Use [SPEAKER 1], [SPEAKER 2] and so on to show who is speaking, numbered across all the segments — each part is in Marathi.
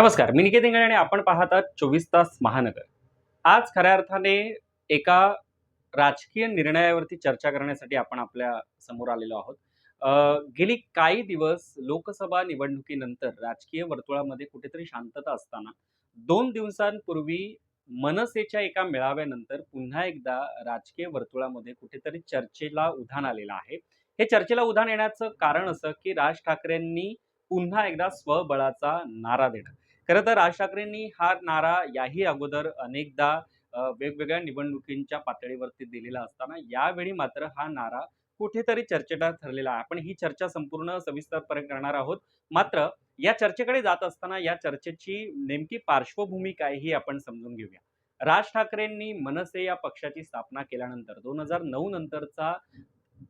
[SPEAKER 1] नमस्कार मी निकेत इंगळे आणि आपण पाहतात चोवीस तास महानगर. आज खऱ्या अर्थाने एका राजकीय निर्णयावरती चर्चा करण्यासाठी आपण आपल्यासमोर आलेलो आहोत. गेली काही दिवस लोकसभा निवडणुकीनंतर राजकीय वर्तुळामध्ये कुठेतरी शांतता असताना दोन दिवसांपूर्वी मनसेच्या एका मेळाव्यानंतर पुन्हा एकदा राजकीय वर्तुळामध्ये कुठेतरी चर्चेला उधाण आलेलं आहे. हे चर्चेला उधाण येण्याचं कारण असं की राज ठाकरेंनी पुन्हा एकदा स्वबळाचा नारा देणं. खरं तर राज ठाकरेंनी हा नारा याही अगोदर अनेकदा वेगवेगळ्या निवडणुकींच्या पातळीवरती दिलेला असताना यावेळी मात्र हा नारा कुठेतरी चर्चेला ठरलेला आहे. आपण ही चर्चा संपूर्ण सविस्तरपणे करणार आहोत. मात्र या चर्चेकडे जात असताना या चर्चेची नेमकी पार्श्वभूमी काय ही आपण समजून घेऊया. राज ठाकरेंनी मनसे या पक्षाची स्थापना केल्यानंतर दोन हजार नऊ नंतरचा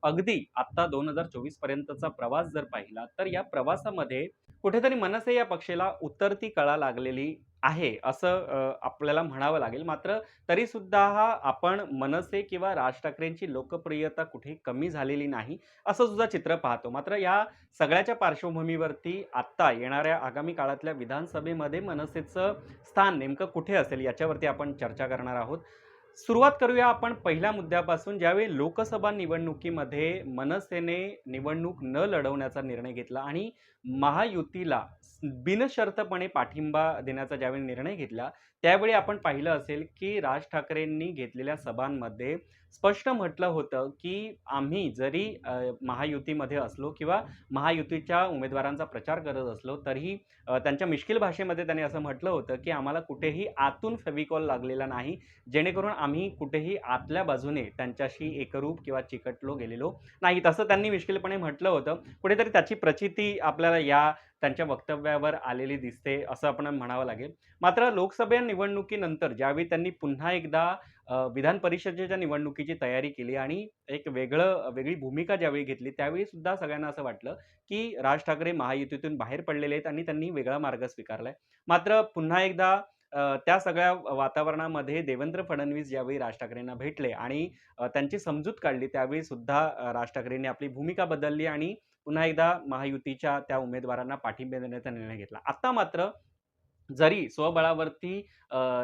[SPEAKER 1] अगदी आता दोन हजार चोवीस पर्यंतचा प्रवास जर पाहिला तर या प्रवासामध्ये कुठेतरी मनसे या पक्षाला उतरती कळा लागलेली आहे असं आपल्याला म्हणावं लागेल. मात्र तरी सुद्धा हा आपण मनसे किंवा राज ठाकरेंची लोकप्रियता कुठे कमी झालेली नाही असं सुद्धा चित्र पाहतो. मात्र या सगळ्याच्या पार्श्वभूमीवरती आत्ता येणाऱ्या आगामी काळातल्या विधानसभेमध्ये मनसेचं स्थान नेमकं कुठे असेल याच्यावरती आपण चर्चा करणार आहोत. सुरुवात करूया आपण पहिल्या मुद्द्यापासून. ज्यावेळी लोकसभा निवडणुकीमध्ये मनसेने निवडणूक न लढवण्याचा निर्णय घेतला आणि महायुतीला बिनशर्तपणे पाठिंबा देण्याचा ज्यावेळी निर्णय घेतला त्यावेळी आपण पाहिलं असेल की राज ठाकरेंनी घेतलेल्या सभांमध्ये स्पष्ट म्हटलं होतं की आम्ही जरी महायुतीमध्ये असलो किंवा महायुतीच्या उमेदवारांचा प्रचार करत असलो तरीही त्यांच्या मिश्किल भाषेमध्ये त्यांनी असं म्हटलं होतं की आम्हाला कुठेही आतून फेविकॉल लागलेला नाही जेणेकरून आम्ही कुठेही आतल्या बाजूने त्यांच्याशी एकरूप किंवा चिकटलो गेलेलो नाही तसं त्यांनी मिश्किलपणे म्हटलं होतं. कुठेतरी त्याची प्रचिती आपल्याला या त्यांच्या वक्तव्यावर आलेली दिसते असं आपण म्हणावं लागेल. मात्र लोकसभा निवडणुकीनंतर ज्यावेळी त्यांनी पुन्हा एकदा विधान परिषदेच्या निवडणुकीची तयारी केली आणि एक वेगळं वेगळी भूमिका ज्यावेळी घेतली त्यावेळी सुद्धा सगळ्यांना असं वाटलं की राज ठाकरे महायुतीतून बाहेर पडलेले आहेत आणि त्यांनी वेगळा मार्ग स्वीकारलाय. मात्र पुन्हा एकदा त्या सगळ्या वातावरणामध्ये देवेंद्र फडणवीस ज्यावेळी राज ठाकरेंना भेटले आणि त्यांची समजूत काढली त्यावेळी सुद्धा राज ठाकरेंनी आपली भूमिका बदलली आणि पुन्हा एकदा महायुतीच्या त्या उमेदवारांना पाठिंबा देण्याचा निर्णय घेतला. आता मात्र जरी स्वबळावरती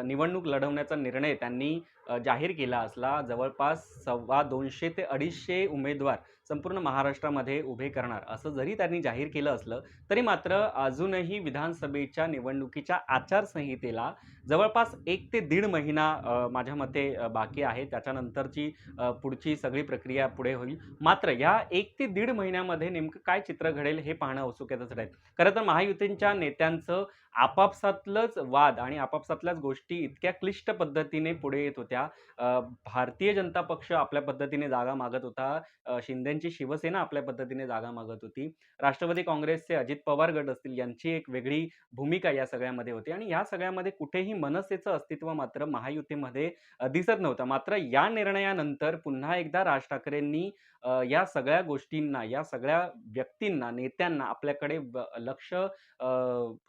[SPEAKER 1] निवडणूक लढवण्याचा निर्णय त्यांनी जाहीर केला असला जवळपास सव्वा दोनशे ते अडीचशे उमेदवार संपूर्ण महाराष्ट्रामध्ये उभे करणार असं जरी त्यांनी जाहीर केलं असलं तरी मात्र अजूनही विधानसभेच्या निवडणुकीच्या आचारसंहितेला जवळपास एक ते दीड महिना माझ्या मते बाकी आहे. त्याच्यानंतरची पुढची सगळी प्रक्रिया पुढे होईल. मात्र या एक ते दीड महिन्यामध्ये नेमकं काय चित्र घडेल हे पाहणं औत्सुक्याचंच राहील. खरं तर महायुतींच्या नेत्यांचं आपापसातलंच वाद आणि आपापसातल्याच गोष्टी इतक्या क्लिष्ट पद्धतीने पुढे येत होत्या. होत्या. भारतीय जनता पक्ष आपल्या पद्धतीने जागा मागत होता. शिंदेची शिवसेना आपल्या पद्धतीने जागा मागत होती. राष्ट्रवादी काँग्रेसचे अजित पवार गट असतील यांची एक वेगळी भूमिका या सगळ्यामध्ये होती. आणि या सगळ्यामध्ये कुठेही मनसेचं अस्तित्व मात्र महायुतीमध्ये दिसत नव्हतं. मात्र या निर्णयानंतर पुन्हा एकदा राज ठाकरेंनी या सगळ्या गोष्टींना या सगळ्या व्यक्तींना नेत्यांना आपल्याकडे लक्ष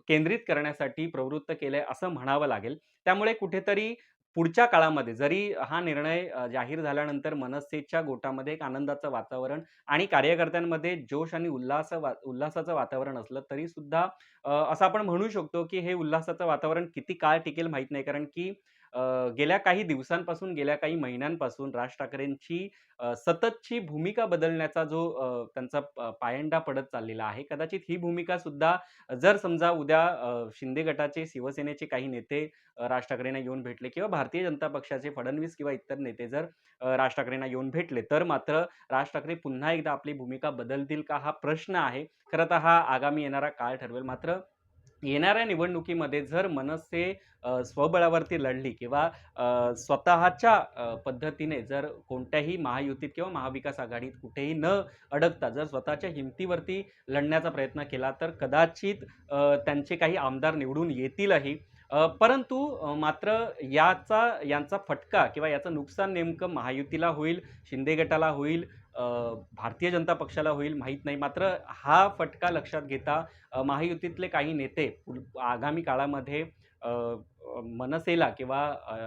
[SPEAKER 1] केंद्रित करण्यासाठी प्रवृत्त केलंय असं म्हणावं लागेल. त्यामुळे कुठेतरी पुढच्या काळामध्ये जरी हा निर्णय जाहीर झाल्यानंतर मनसेच्या गोटामध्ये एक आनंदाचं वातावरण आणि कार्यकर्त्यांमध्ये जोश आणि उल्हास वा उल्हासाचं वातावरण असलं तरी सुद्धा असं आपण म्हणू शकतो की हे उल्हासाचं वातावरण किती काळ टिकेल माहीत नाही. कारण की गेल्या काही दिवसांपासून गेल्या काही महिन्यांपासून राज ठाकरेंची सततची भूमिका बदलण्याचा जो त्यांचा प पायंडा पडत चाललेला आहे कदाचित ही भूमिका सुद्धा जर समजा उद्या शिंदे गटाचे शिवसेनेचे काही नेते राज ठाकरेंना येऊन भेटले किंवा भारतीय जनता पक्षाचे फडणवीस किंवा इतर नेते जर राज ठाकरेंना येऊन भेटले तर मात्र राज ठाकरे पुन्हा एकदा आपली भूमिका बदलतील का हा प्रश्न आहे. खरं तर हा आगामी येणारा काळ ठरवेल. मात्र येणाऱ्या निवडणुकीमध्ये जर मनसे स्वबळावरती लढली किंवा स्वतःच्या पद्धतीने जर कोणत्याही महायुतीत किंवा महाविकास आघाडीत कुठेही न अडकता जर स्वतःच्या हिमतीवरती लढण्याचा प्रयत्न केला तर कदाचित त्यांचे काही आमदार निवडून येतीलही. परंतु मात्र याचा यांचा फटका किंवा याचं नुकसान नेमकं महायुतीला होईल शिंदे गटाला होईल भारतीय जनता पक्षाला होईल माहीत नाही मात्र हा फटका लक्षात घेता महायुतीतले काही नेते आगामी काळामध्ये मनसेला किंवा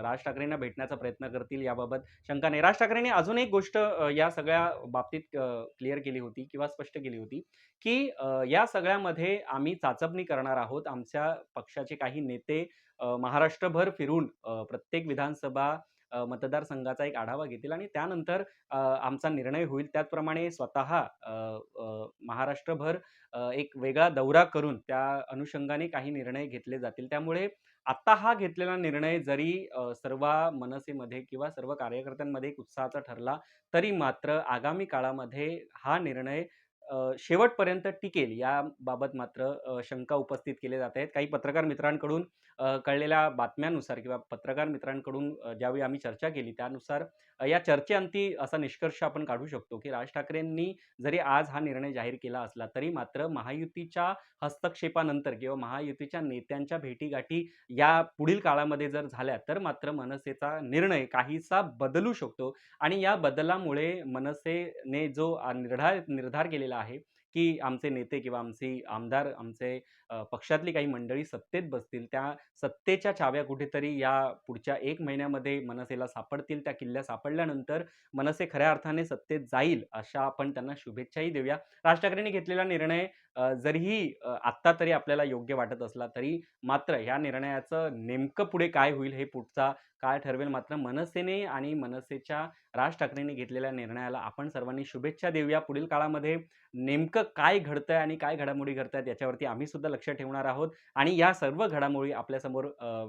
[SPEAKER 1] राज ठाकरेंना भेटण्याचा प्रयत्न करतील याबाबत शंका नाही. राज ठाकरेंनी अजून एक गोष्ट या सगळ्या बाबतीत क्लिअर केली होती किंवा स्पष्ट केली होती, की या सगळ्यामध्ये आम्ही चाचपणी करणार आहोत. आमच्या पक्षाचे काही नेते महाराष्ट्रभर फिरून प्रत्येक विधानसभा मतदारसंघाचा एक आढावा घेतील आणि त्यानंतर आमचा निर्णय होईल. त्याचप्रमाणे स्वतः महाराष्ट्रभर एक वेगळा दौरा करून त्या अनुषंगाने काही निर्णय घेतले जातील. त्यामुळे आत्ता हा घेतलेला निर्णय जरी सर्व मनसेमध्ये किंवा सर्व कार्यकर्त्यांमध्ये एक उत्साहाचा ठरला, तरी मात्र आगामी काळामध्ये हा निर्णय शेवटपर्यंत टिकेल याबाबत मात्र शंका उपस्थित केल्या जात आहेत. काही पत्रकार मित्रांकडून कळलेल्या बातम्यांनुसार किंवा पत्रकार मित्रांकडून ज्यावेळी आम्ही चर्चा केली त्यानुसार या चर्चेअंती असा निष्कर्ष आपण काढू शकतो, की राज ठाकरेंनी जरी आज हा निर्णय जाहीर केला असला, तरी मात्र महायुतीच्या हस्तक्षेपानंतर किंवा महायुतीच्या नेत्यांच्या भेटीगाठी या पुढील काळामध्ये जर झाल्या, तर मात्र मनसेचा निर्णय काहीसा बदलू शकतो. आणि या बदलामुळे मनसेने जो निर्धार निर्धार केलेला आहे, की आमचे नेते किंवा आमचे आमदार, आमचे पक्षातली काही मंडळी सत्तेत बसतील. त्या सत्तेच्या चाव्या कुठेतरी या पुढच्या एक महिन्यामध्ये मनसेला सापडतील. त्या किल्ल्या सापडल्यानंतर मनसे खऱ्या अर्थाने सत्तेत जाईल, अशा आपण त्यांना शुभेच्छाही देऊया. राज ठाकरेंनी घेतलेला निर्णय जरीही आत्ता तरी आपल्याला योग्य वाटत असला, तरी मात्र ह्या निर्णयाचं नेमकं पुढे काय होईल हे पुढचा काळ ठरवेल. मात्र मनसेने आणि मनसेच्या राज ठाकरेंनी घेतलेल्या निर्णयाला आपण सर्वांनी शुभेच्छा देऊया. पुढील काळामध्ये नेमकं काय घडतंय आणि काय घडामोडी घडतायत याच्यावरती आम्ही सुद्धा लक्ष ठेवणार आहोत आणि या सर्व घडामोडी आपल्यासमोर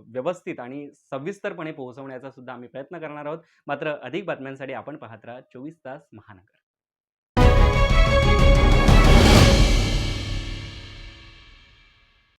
[SPEAKER 1] व्यवस्थित आणि सविस्तरपणे पोहोचवण्याचा सुद्धा आम्ही प्रयत्न करणार आहोत. मात्र अधिक बातम्यांसाठी आपण पाहत राहा 24 तास महानगर.